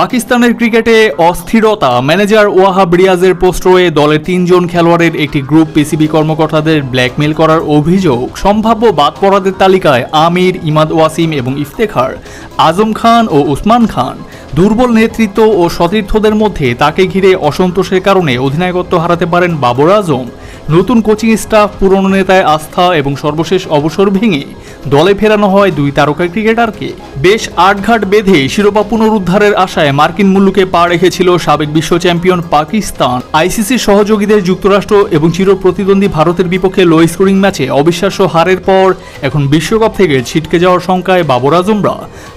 পাকিস্তানের ক্রিকেটে অস্থিরতা। ম্যানেজার ওয়াহাব রিয়াজের পোস্টরয়ে দলের তিনজন খেলোয়াড়ের একটি গ্রুপ পিসিবি কর্মকর্তাদের ব্ল্যাকমেল করার অভিযোগ। সম্ভাব্য বাদ পড়াদের তালিকায় আমির, ইমাদ ওয়াসিম এবং ইফতেখার, আজম খান ও উসমান খান। দুর্বল নেতৃত্ব ও সতীর্থদের মধ্যে তাকে ঘিরে অসন্তোষের কারণে অধিনায়কত্ব হারাতে পারেন বাবর আজম। নতুন কোচিং স্টাফ, পুরনো নেতায় আস্থা এবং সর্বশেষ অবসর ভেঙে দলে ফেরানো হয় দুই তারকা ক্রিকেটারকে। বেশ আটঘাট বেঁধে শিরোপা পুনরুদ্ধারের আশায় মার্কিন মুল্লুকে পা রেখেছিল সাবেক বিশ্ব চ্যাম্পিয়ন পাকিস্তান। আইসিসির সহযোগীদের যুক্তরাষ্ট্র এবং চির প্রতিদ্বন্দ্বী ভারতের বিপক্ষে লো স্কোরিং ম্যাচে অবিশ্বাস্য হারের পর এখন বিশ্বকাপ থেকে ছিটকে যাওয়ার শঙ্কায় বাবর আজমরা।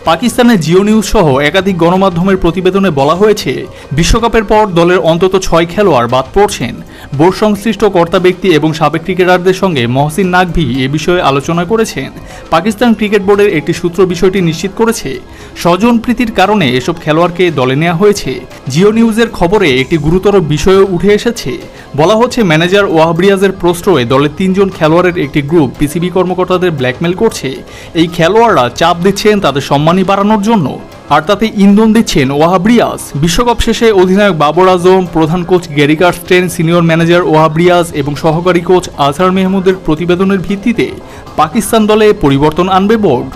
পাকিস্তানের জিও নিউজ সহ একাধিক গণমাধ্যমের প্রতিবেদনে বলা হয়েছে, বিশ্বকাপের পর দলের অন্তত ছয় খেলোয়াড় বাদ পড়ছেন। বোর্ড সংশ্লিষ্ট কর্তা ব্যক্তি এবং সাবেক ক্রিকেটারদের সঙ্গে মহসিন নাকভি এ বিষয়ে আলোচনা করেছেন। পাকিস্তান ক্রিকেট বোর্ডের একটি সূত্র বিষয়টি নিশ্চিত করেছে। স্বজন প্রীতির কারণে এসব খেলোয়াড়কে দলে নেওয়া হয়েছে। জিও নিউজের খবরে একটি গুরুতর বিষয়ও উঠে এসেছে। বলা হচ্ছে, ম্যানেজার ওয়াহব্রিয়াজের প্রশ্রয়ে দলের তিনজন খেলোয়াড়ের একটি গ্রুপ পিসিবি কর্মকর্তাদের ব্ল্যাকমেল করছে। এই খেলোয়াড়রা চাপ দিচ্ছেন তাদের সম্মানী বাড়ানোর জন্য। আর তাতে ইন্ধন দিচ্ছেন ওয়াহাব রিয়াজ। বিশ্বকাপ শেষে অধিনায়ক বাবর আজম, প্রধান coach Gary Kirsten, senior manager Wahab Riaz এবং সহকারী কোচ আজহার মেহমুদের প্রতিবেদনের ভিত্তিতে পাকিস্তান দলে পরিবর্তন আনবে বোর্ড।